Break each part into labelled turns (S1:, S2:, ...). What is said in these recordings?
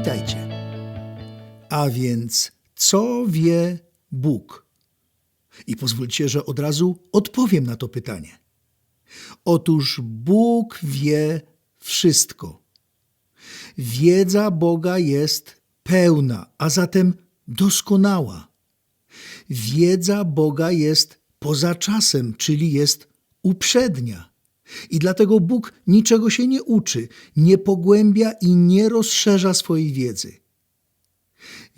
S1: Witajcie. A więc, co wie Bóg? I pozwólcie, że od razu odpowiem na to pytanie. Otóż Bóg wie wszystko. Wiedza Boga jest pełna, a zatem doskonała. Wiedza Boga jest poza czasem, czyli jest uprzednia. I dlatego Bóg niczego się nie uczy, nie pogłębia i nie rozszerza swojej wiedzy.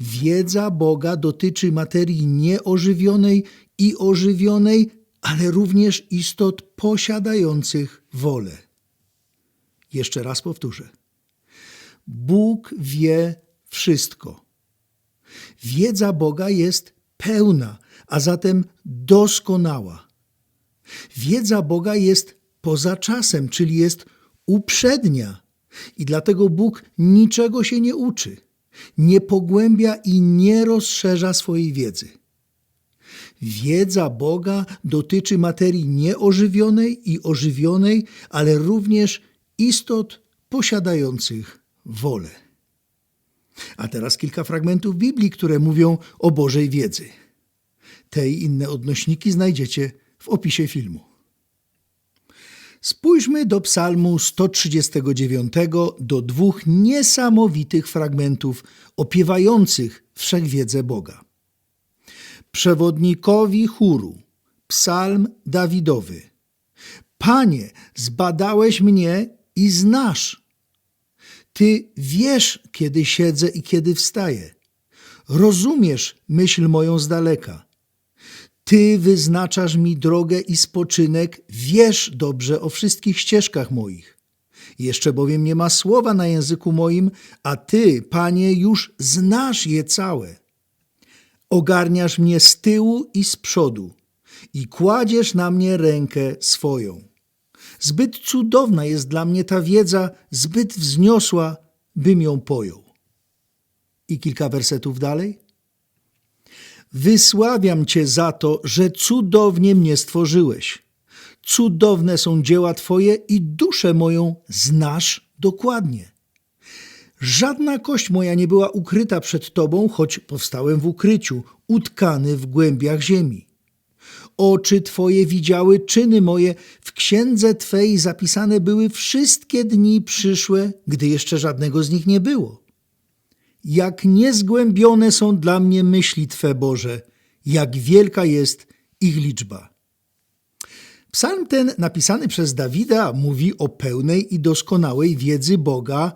S1: Wiedza Boga dotyczy materii nieożywionej i ożywionej, ale również istot posiadających wolę. Jeszcze raz powtórzę. Bóg wie wszystko. Wiedza Boga jest pełna, a zatem doskonała. Wiedza Boga jest poza czasem, czyli jest uprzednia. I dlatego Bóg niczego się nie uczy, nie pogłębia i nie rozszerza swojej wiedzy. Wiedza Boga dotyczy materii nieożywionej i ożywionej, ale również istot posiadających wolę. A teraz kilka fragmentów Biblii, które mówią o Bożej wiedzy. Te i inne odnośniki znajdziecie w opisie filmu. Spójrzmy do Psalmu 139, do dwóch niesamowitych fragmentów opiewających wszechwiedzę Boga. Przewodnikowi chóru, Psalm Dawidowy. Panie, zbadałeś mnie i znasz. Ty wiesz, kiedy siedzę i kiedy wstaję. Rozumiesz myśl moją z daleka. Ty wyznaczasz mi drogę i spoczynek, wiesz dobrze o wszystkich ścieżkach moich. Jeszcze bowiem nie ma słowa na języku moim, a Ty, Panie, już znasz je całe. Ogarniasz mnie z tyłu i z przodu i kładziesz na mnie rękę swoją. Zbyt cudowna jest dla mnie ta wiedza, zbyt wzniosła, bym ją pojął. I kilka wersetów dalej. Wysławiam Cię za to, że cudownie mnie stworzyłeś. Cudowne są dzieła Twoje i duszę moją znasz dokładnie. Żadna kość moja nie była ukryta przed Tobą, choć powstałem w ukryciu, utkany w głębiach ziemi. Oczy Twoje widziały czyny moje, w księdze Twej zapisane były wszystkie dni przyszłe, gdy jeszcze żadnego z nich nie było. Jak niezgłębione są dla mnie myśli Twe, Boże, jak wielka jest ich liczba. Psalm ten, napisany przez Dawida, mówi o pełnej i doskonałej wiedzy Boga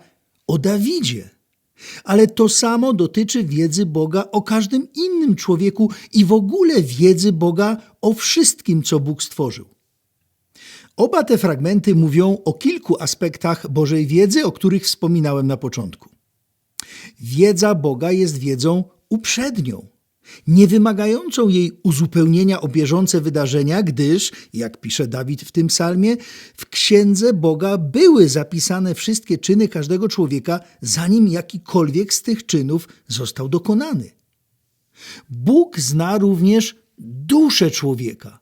S1: o Dawidzie. Ale to samo dotyczy wiedzy Boga o każdym innym człowieku i w ogóle wiedzy Boga o wszystkim, co Bóg stworzył. Oba te fragmenty mówią o kilku aspektach Bożej wiedzy, o których wspominałem na początku. Wiedza Boga jest wiedzą uprzednią, nie wymagającą jej uzupełnienia o bieżące wydarzenia, gdyż, jak pisze Dawid w tym psalmie, w księdze Boga były zapisane wszystkie czyny każdego człowieka, zanim jakikolwiek z tych czynów został dokonany. Bóg zna również duszę człowieka,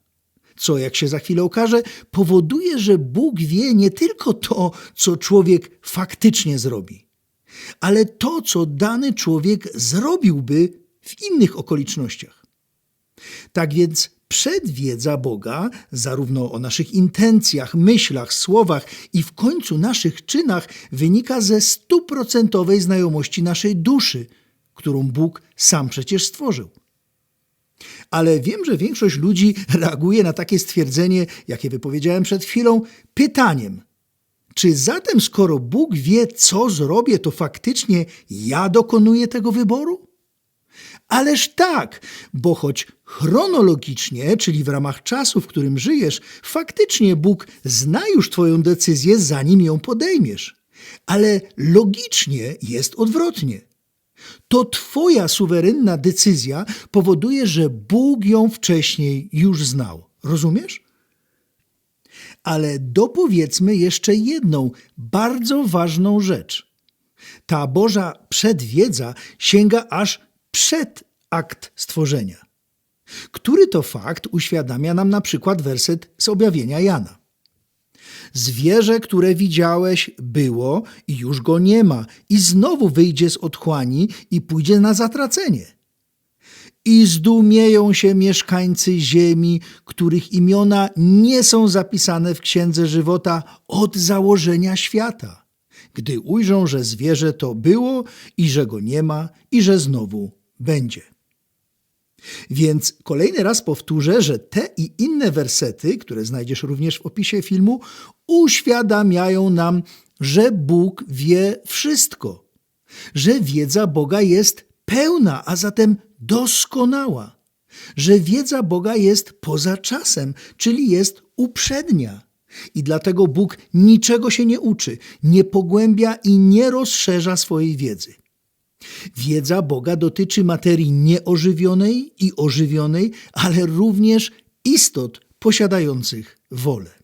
S1: co, jak się za chwilę okaże, powoduje, że Bóg wie nie tylko to, co człowiek faktycznie zrobi, ale to, co dany człowiek zrobiłby w innych okolicznościach. Tak więc przedwiedza Boga, zarówno o naszych intencjach, myślach, słowach i w końcu naszych czynach, wynika ze stuprocentowej znajomości naszej duszy, którą Bóg sam przecież stworzył. Ale wiem, że większość ludzi reaguje na takie stwierdzenie, jakie wypowiedziałem przed chwilą, pytaniem: czy zatem, skoro Bóg wie, co zrobię, to faktycznie ja dokonuję tego wyboru? Ależ tak, bo choć chronologicznie, czyli w ramach czasu, w którym żyjesz, faktycznie Bóg zna już Twoją decyzję, zanim ją podejmiesz. Ale logicznie jest odwrotnie. To Twoja suwerenna decyzja powoduje, że Bóg ją wcześniej już znał. Rozumiesz? Ale dopowiedzmy jeszcze jedną bardzo ważną rzecz. Ta Boża przedwiedza sięga aż przed akt stworzenia. Który to fakt uświadamia nam na przykład werset z objawienia Jana. Zwierzę, które widziałeś, było i już go nie ma, i znowu wyjdzie z otchłani i pójdzie na zatracenie. I zdumieją się mieszkańcy ziemi, których imiona nie są zapisane w księdze żywota od założenia świata, gdy ujrzą, że zwierzę to było i że go nie ma i że znowu będzie. Więc kolejny raz powtórzę, że te i inne wersety, które znajdziesz również w opisie filmu, uświadamiają nam, że Bóg wie wszystko, że wiedza Boga jest pełna, a zatem doskonała, że wiedza Boga jest poza czasem, czyli jest uprzednia. I dlatego Bóg niczego się nie uczy, nie pogłębia i nie rozszerza swojej wiedzy. Wiedza Boga dotyczy materii nieożywionej i ożywionej, ale również istot posiadających wolę.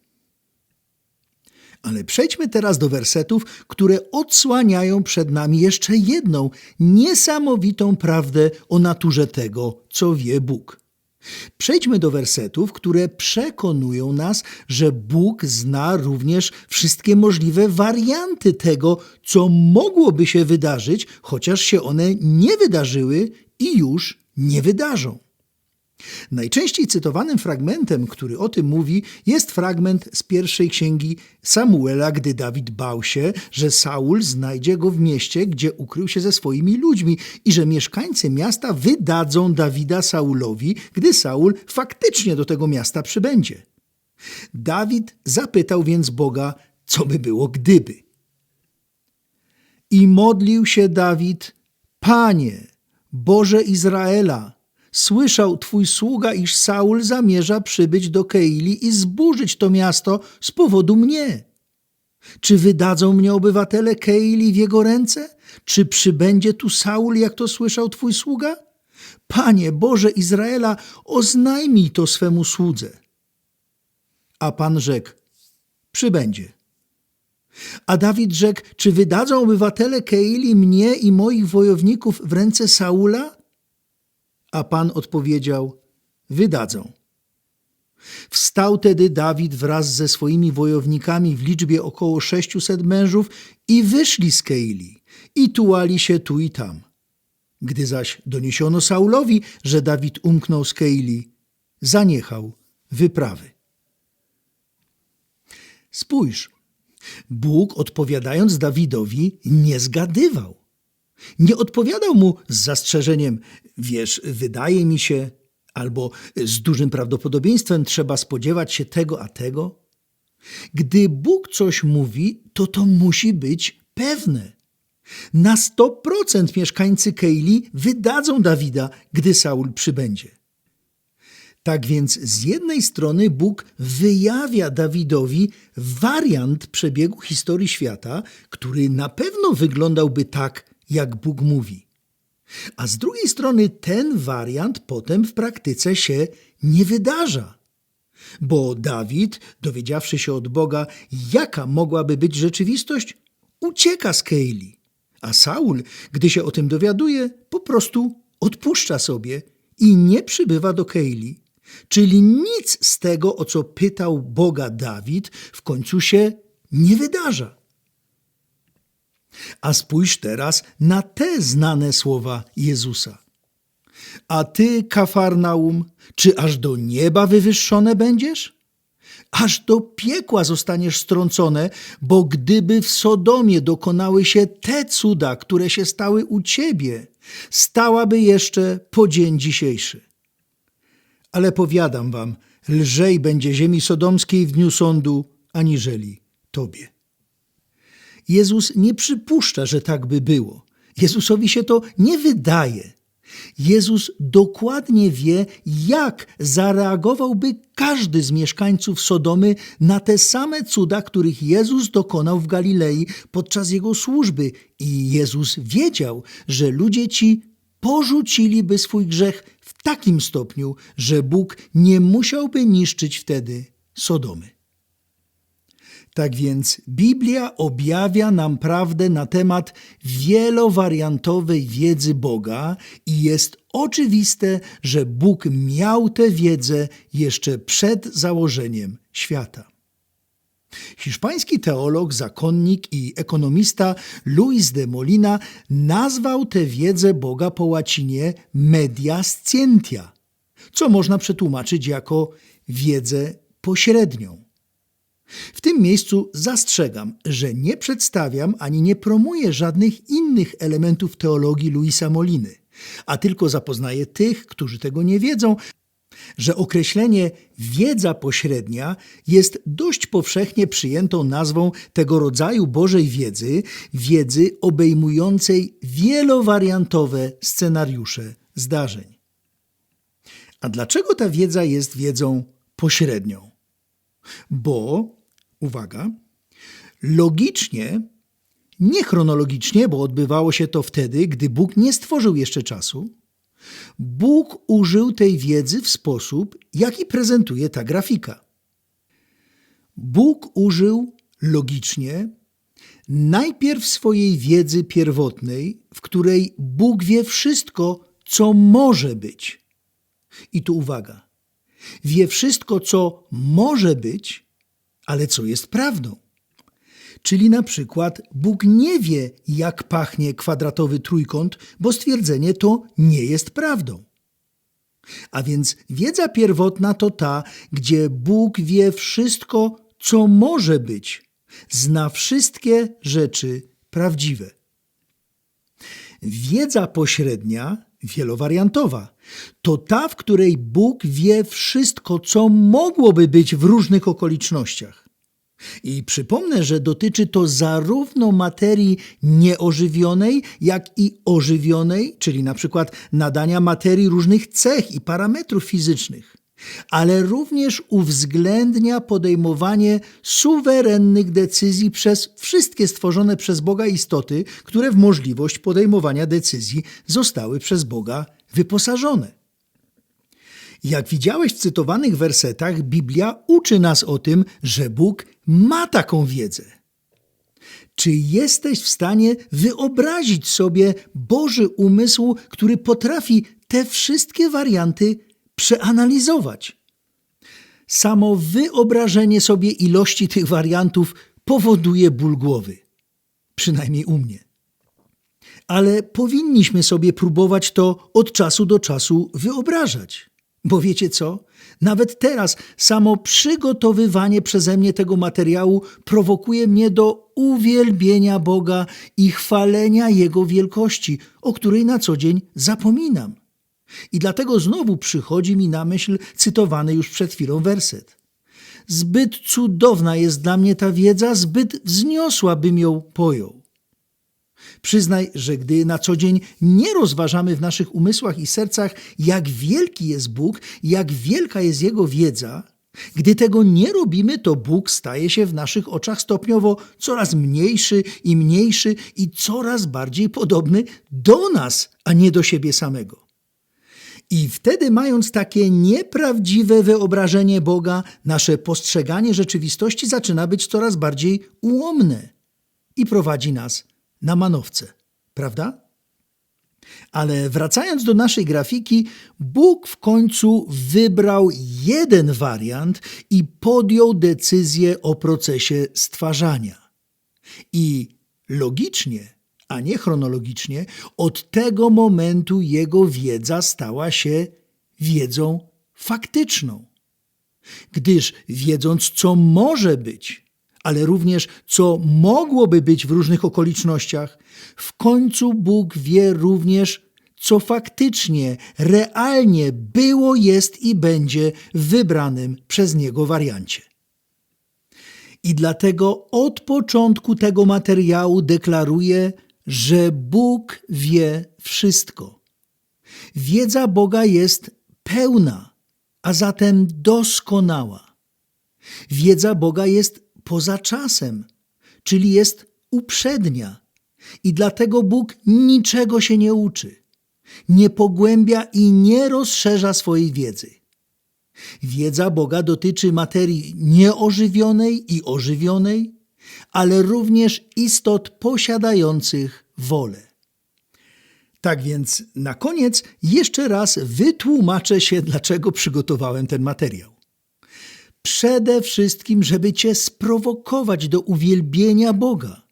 S1: Ale przejdźmy teraz do wersetów, które odsłaniają przed nami jeszcze jedną niesamowitą prawdę o naturze tego, co wie Bóg. Przejdźmy do wersetów, które przekonują nas, że Bóg zna również wszystkie możliwe warianty tego, co mogłoby się wydarzyć, chociaż się one nie wydarzyły i już nie wydarzą. Najczęściej cytowanym fragmentem, który o tym mówi, jest fragment z pierwszej księgi Samuela, gdy Dawid bał się, że Saul znajdzie go w mieście, gdzie ukrył się ze swoimi ludźmi i że mieszkańcy miasta wydadzą Dawida Saulowi, gdy Saul faktycznie do tego miasta przybędzie. Dawid zapytał więc Boga, co by było gdyby. I modlił się Dawid, Panie, Boże Izraela, Słyszał twój sługa, iż Saul zamierza przybyć do Keili i zburzyć to miasto z powodu mnie. Czy wydadzą mnie obywatele Keili w jego ręce? Czy przybędzie tu Saul, jak to słyszał twój sługa? Panie Boże Izraela, oznajmij to swemu słudze. A Pan rzekł, przybędzie. A Dawid rzekł, czy wydadzą obywatele Keili mnie i moich wojowników w ręce Saula? A Pan odpowiedział: Wydadzą. Wstał tedy Dawid wraz ze swoimi wojownikami w liczbie około sześciuset mężów i wyszli z Keili i tułali się tu i tam. Gdy zaś doniesiono Saulowi, że Dawid umknął z Keili, zaniechał wyprawy. Spójrz, Bóg odpowiadając Dawidowi nie zgadywał. Nie odpowiadał mu z zastrzeżeniem: Wiesz, wydaje mi się, albo z dużym prawdopodobieństwem trzeba spodziewać się tego a tego. Gdy Bóg coś mówi, to to musi być pewne. Na 100% mieszkańcy Keili wydadzą Dawida, gdy Saul przybędzie. Tak więc z jednej strony Bóg wyjawia Dawidowi wariant przebiegu historii świata, który na pewno wyglądałby tak, jak Bóg mówi. A z drugiej strony ten wariant potem w praktyce się nie wydarza. Bo Dawid, dowiedziawszy się od Boga, jaka mogłaby być rzeczywistość, ucieka z Keili. A Saul, gdy się o tym dowiaduje, po prostu odpuszcza sobie i nie przybywa do Keili. Czyli nic z tego, o co pytał Boga Dawid, w końcu się nie wydarza. A spójrz teraz na te znane słowa Jezusa. A ty, Kafarnaum, czy aż do nieba wywyższone będziesz? Aż do piekła zostaniesz strącone, bo gdyby w Sodomie dokonały się te cuda, które się stały u ciebie, stałaby jeszcze po dzień dzisiejszy. Ale powiadam wam, lżej będzie ziemi sodomskiej w dniu sądu, aniżeli tobie. Jezus nie przypuszcza, że tak by było. Jezusowi się to nie wydaje. Jezus dokładnie wie, jak zareagowałby każdy z mieszkańców Sodomy na te same cuda, których Jezus dokonał w Galilei podczas jego służby. I Jezus wiedział, że ludzie ci porzuciliby swój grzech w takim stopniu, że Bóg nie musiałby niszczyć wtedy Sodomy. Tak więc Biblia objawia nam prawdę na temat wielowariantowej wiedzy Boga i jest oczywiste, że Bóg miał tę wiedzę jeszcze przed założeniem świata. Hiszpański teolog, zakonnik i ekonomista Luis de Molina nazwał tę wiedzę Boga po łacinie media scientia, co można przetłumaczyć jako wiedzę pośrednią. W tym miejscu zastrzegam, że nie przedstawiam ani nie promuję żadnych innych elementów teologii Luisa Moliny, a tylko zapoznaję tych, którzy tego nie wiedzą, że określenie wiedza pośrednia jest dość powszechnie przyjętą nazwą tego rodzaju Bożej wiedzy, wiedzy obejmującej wielowariantowe scenariusze zdarzeń. A dlaczego ta wiedza jest wiedzą pośrednią? Bo, uwaga, logicznie, nie chronologicznie, bo odbywało się to wtedy, gdy Bóg nie stworzył jeszcze czasu, Bóg użył tej wiedzy w sposób, jaki prezentuje ta grafika. Bóg użył logicznie najpierw swojej wiedzy pierwotnej, w której Bóg wie wszystko, co może być. I tu uwaga. Wie wszystko, co może być, ale co jest prawdą. Czyli na przykład Bóg nie wie, jak pachnie kwadratowy trójkąt, bo stwierdzenie to nie jest prawdą. A więc wiedza pierwotna to ta, gdzie Bóg wie wszystko, co może być, zna wszystkie rzeczy prawdziwe. Wiedza pośrednia, wielowariantowa, to ta, w której Bóg wie wszystko, co mogłoby być w różnych okolicznościach. I przypomnę, że dotyczy to zarówno materii nieożywionej, jak i ożywionej, czyli na przykład nadania materii różnych cech i parametrów fizycznych, ale również uwzględnia podejmowanie suwerennych decyzji przez wszystkie stworzone przez Boga istoty, które w możliwość podejmowania decyzji zostały przez Boga wyposażone. Jak widziałeś w cytowanych wersetach, Biblia uczy nas o tym, że Bóg ma taką wiedzę. Czy jesteś w stanie wyobrazić sobie Boży umysł, który potrafi te wszystkie warianty przeanalizować? Samo wyobrażenie sobie ilości tych wariantów powoduje ból głowy. Przynajmniej u mnie. Ale powinniśmy sobie próbować to od czasu do czasu wyobrażać. Bo wiecie co? Nawet teraz samo przygotowywanie przeze mnie tego materiału prowokuje mnie do uwielbienia Boga i chwalenia Jego wielkości, o której na co dzień zapominam. I dlatego znowu przychodzi mi na myśl cytowany już przed chwilą werset. Zbyt cudowna jest dla mnie ta wiedza, zbyt wzniosła bym ją pojął. Przyznaj, że gdy na co dzień nie rozważamy w naszych umysłach i sercach, jak wielki jest Bóg, jak wielka jest Jego wiedza, gdy tego nie robimy, to Bóg staje się w naszych oczach stopniowo coraz mniejszy i mniejszy i coraz bardziej podobny do nas, a nie do siebie samego. I wtedy, mając takie nieprawdziwe wyobrażenie Boga, nasze postrzeganie rzeczywistości zaczyna być coraz bardziej ułomne i prowadzi nas na manowce, prawda? Ale wracając do naszej grafiki, Bóg w końcu wybrał jeden wariant i podjął decyzję o procesie stwarzania. I logicznie, a nie chronologicznie, od tego momentu jego wiedza stała się wiedzą faktyczną. Gdyż wiedząc, co może być, ale również co mogłoby być w różnych okolicznościach, w końcu Bóg wie również, co faktycznie, realnie było, jest i będzie w wybranym przez Niego wariancie. I dlatego od początku tego materiału deklaruję, że Bóg wie wszystko. Wiedza Boga jest pełna, a zatem doskonała. Wiedza Boga jest poza czasem, czyli jest uprzednia. I dlatego Bóg niczego się nie uczy, nie pogłębia i nie rozszerza swojej wiedzy. Wiedza Boga dotyczy materii nieożywionej i ożywionej, ale również istot posiadających wolę. Tak więc na koniec jeszcze raz wytłumaczę się, dlaczego przygotowałem ten materiał. Przede wszystkim, żeby cię sprowokować do uwielbienia Boga.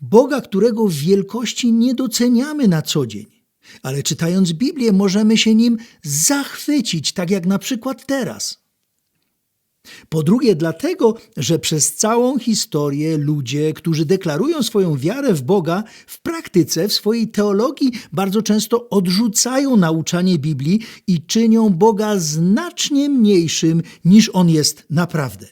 S1: Boga, którego wielkości nie doceniamy na co dzień. Ale czytając Biblię, możemy się nim zachwycić, tak jak na przykład teraz. Po drugie, dlatego, że przez całą historię ludzie, którzy deklarują swoją wiarę w Boga, w praktyce, w swojej teologii bardzo często odrzucają nauczanie Biblii i czynią Boga znacznie mniejszym niż on jest naprawdę.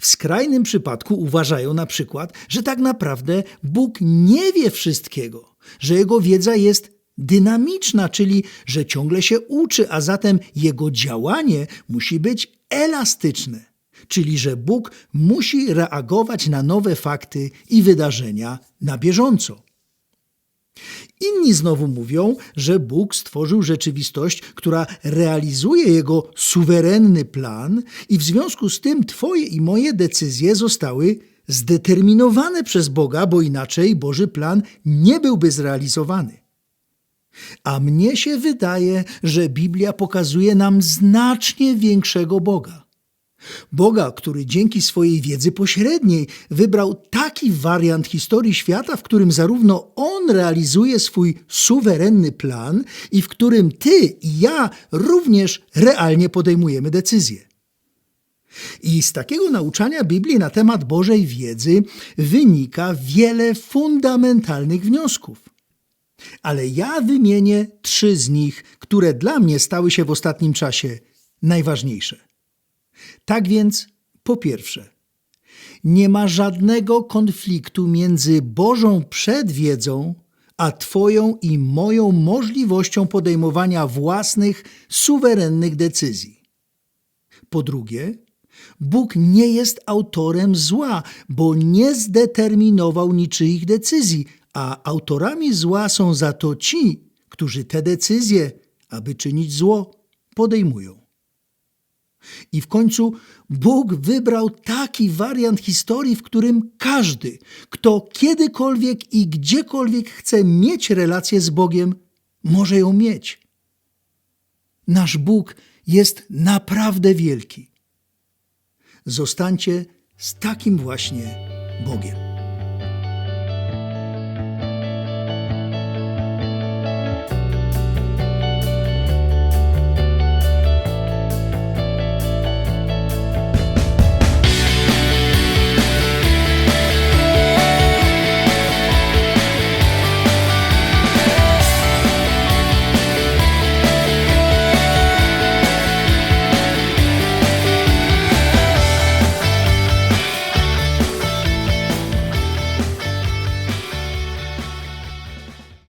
S1: W skrajnym przypadku uważają na przykład, że tak naprawdę Bóg nie wie wszystkiego, że jego wiedza jest dynamiczna, czyli że ciągle się uczy, a zatem jego działanie musi być elastyczne, czyli że Bóg musi reagować na nowe fakty i wydarzenia na bieżąco. Inni znowu mówią, że Bóg stworzył rzeczywistość, która realizuje jego suwerenny plan, i w związku z tym Twoje i moje decyzje zostały zdeterminowane przez Boga, bo inaczej Boży plan nie byłby zrealizowany. A mnie się wydaje, że Biblia pokazuje nam znacznie większego Boga. Boga, który dzięki swojej wiedzy pośredniej wybrał taki wariant historii świata, w którym zarówno On realizuje swój suwerenny plan i w którym Ty i ja również realnie podejmujemy decyzje. I z takiego nauczania Biblii na temat Bożej wiedzy wynika wiele fundamentalnych wniosków. Ale ja wymienię trzy z nich, które dla mnie stały się w ostatnim czasie najważniejsze. Tak więc, po pierwsze, nie ma żadnego konfliktu między Bożą przedwiedzą a Twoją i moją możliwością podejmowania własnych, suwerennych decyzji. Po drugie, Bóg nie jest autorem zła, bo nie zdeterminował niczyich decyzji, a autorami zła są za to ci, którzy te decyzje, aby czynić zło, podejmują. I w końcu Bóg wybrał taki wariant historii, w którym każdy, kto kiedykolwiek i gdziekolwiek chce mieć relację z Bogiem, może ją mieć. Nasz Bóg jest naprawdę wielki. Zostańcie z takim właśnie Bogiem.